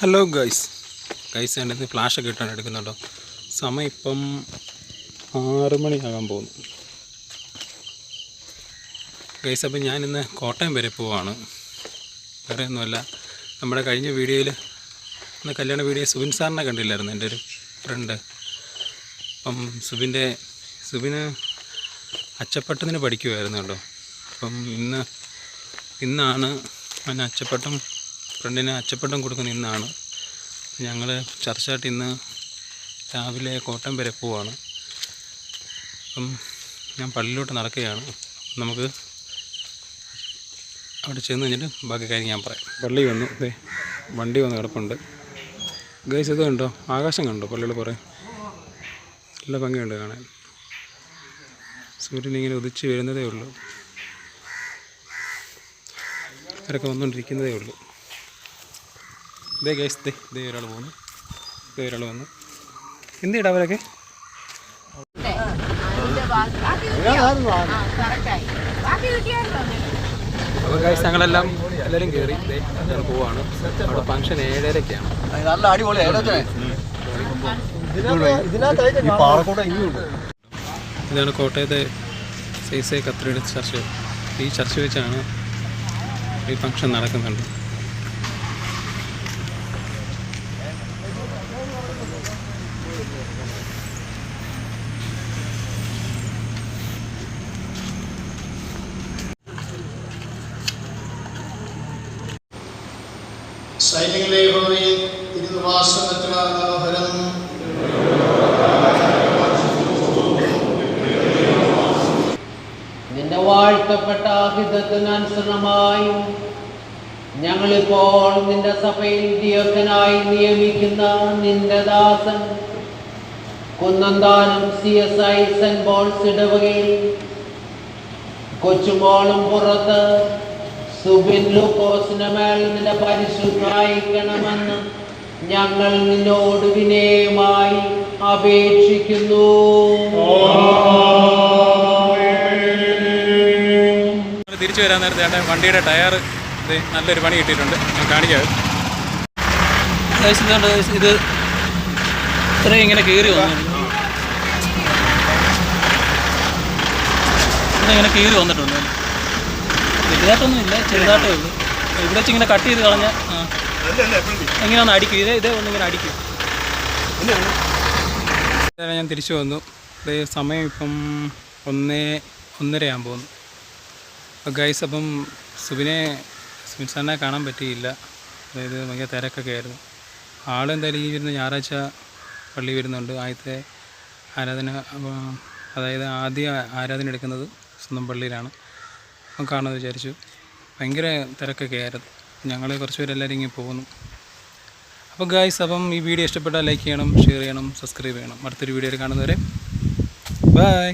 Hello guys guys എന്റെ flash ഫ്ലാഷൊക്കെ ഇട്ടാണ് എടുക്കുന്നുണ്ടോ സമയം ഇപ്പം ആറ് മണിയാകാൻ പോകുന്നു. ഗൈസ് അപ്പം ഞാനിന്ന് കോട്ടയം വരെ പോവാണ്. വേറെ ഒന്നുമല്ല. നമ്മുടെ കഴിഞ്ഞ വീഡിയോയിൽ ഇന്ന് കല്യാണ വീഡിയോ സുബിൻ സാറിനെ കണ്ടില്ലായിരുന്നു? എന്റെ ഒരു ഫ്രണ്ട് അപ്പം സുബിന്റെ സുബിന് അച്ചപ്പെട്ടതിന് പഠിക്കുമായിരുന്നു കേട്ടോ അപ്പം ഇന്ന് ഇന്നാണ് അവൻ അച്ചപ്പട്ടം ഫ്രണ്ടിന് അച്ചപ്പട്ടം കൊടുക്കുന്ന ഇന്നാണ്. ഞങ്ങൾ ചർച്ചായിട്ട് ഇന്ന് രാവിലെ കോട്ടയം വരെ പോവാണ്. അപ്പം ഞാൻ പള്ളിയിലോട്ട് നടക്കുകയാണ്. നമുക്ക് അവിടെ ചെന്ന് കഴിഞ്ഞിട്ട് ബാക്കി കാര്യം ഞാൻ പറയാം. പള്ളി വന്നു. അതെ വണ്ടി വന്ന് കിടപ്പുണ്ട്. ഗൈസ് ഇത് കണ്ടോ? ആകാശം കണ്ടോ പള്ളിയിൽ കുറേ നല്ല ഭംഗിയുണ്ട് കാണാൻ. സൂര്യൻ ഇങ്ങനെ ഉദിച്ച് വരുന്നതേ ഉള്ളൂ. അവരൊക്കെ വന്നുകൊണ്ടിരിക്കുന്നതേ ഉള്ളൂ. ഇതേ ഗൈസ് ദേ ഇതേ ഒരാൾ പോകുന്നു ഇതേ ഒരാൾ വന്നു. എന്തിടാ അവരൊക്കെ? അപ്പോൾ ഗൈസ് ഞങ്ങളെല്ലാം എല്ലാവരും കയറി ദേ ഞങ്ങൾ പോവാണ്. അവിടെ ഫംഗ്ഷൻ ഏഴരക്കാണ്. നല്ല അടിപൊളി ഇതാണ് കോട്ടയത്തെ സൈസെ കത്രിയുടെ ചർച്ച്. ഈ ചർച്ച വെച്ചാണ് ഈ ഫംഗ്ഷൻ നടക്കുന്നുണ്ട്. സൈനികളെ എത്ര മനോഹരം നിന്റെ വാഴ്ത്തപ്പെട്ട ഹിതത്തിനനുസരണമായി ഞങ്ങളിപ്പോൾ നിന്റെ സഭയിൽ ദിയക്കനായി നിയമിക്കുന്ന നിന്റെ ദാസൻ Kunnanthanam C S I Saint Paul's ഇടവകയിൽ കൊച്ചുമോളും പുറത്ത് മേൽ നിന്റെ പരിശുദ്ധായിക്കണമെന്ന് ഞങ്ങൾ നിന്നോട് വിനയമായി അപേക്ഷിക്കുന്നു. തിരിച്ചു വരാൻ നേരത്തെ ഏട്ടൻ വണ്ടിയുടെ ടയർ ഇത് നല്ലൊരു പണി കിട്ടിയിട്ടുണ്ട്. ഞാൻ കാണിക്കാം. ഇത് ഇത്രയും ഇങ്ങനെ കീറി വന്നു. ഇങ്ങനെ കീറി വന്നിട്ടുണ്ട്. വലുതായിട്ടൊന്നും ഇല്ല ചെറുതായിട്ടേ ഉള്ളൂ. ഇവിടെ വെച്ച് ഇങ്ങനെ കട്ട് ചെയ്ത് കളഞ്ഞ എങ്ങനെയാണ് അടിക്കും ഇതേ ഇതേ ഒന്നിങ്ങനെ അടിക്കും ഞാൻ തിരിച്ചു വന്നു. സമയം ഇപ്പം ഒന്നേ ഒന്നരയാകാൻ പോകുന്നു. ഗൈസ് അപ്പം സുബിനെ സുബിൻ സാറിനെ കാണാൻ പറ്റിയില്ല. അതായത് ഭയങ്കര തിരക്കൊക്കെ ആയിരുന്നു. ആളെന്തായാലും ഈ വരുന്ന ഞായറാഴ്ച പള്ളി വരുന്നുണ്ട്. ആദ്യത്തെ ആരാധന അതായത് ആദ്യ ആരാധന എടുക്കുന്നത് സ്വന്തം പള്ളിയിലാണ്. കാണുമെന്ന് വിചാരിച്ചു. ഭയങ്കര തിരക്കൊക്കെ ആയിരുന്നു ഞങ്ങൾ കുറച്ച് പേരെല്ലാവരും ഇങ്ങനെ പോകുന്നു. അപ്പോൾ ഗായ്സ് അപ്പം ഈ വീഡിയോ ഇഷ്ടപ്പെട്ടാൽ ലൈക്ക് ചെയ്യണം ഷെയർ ചെയ്യണം സബ്സ്ക്രൈബ് ചെയ്യണം. അടുത്തൊരു വീഡിയോയിൽ കാണുന്നവരെ ബൈ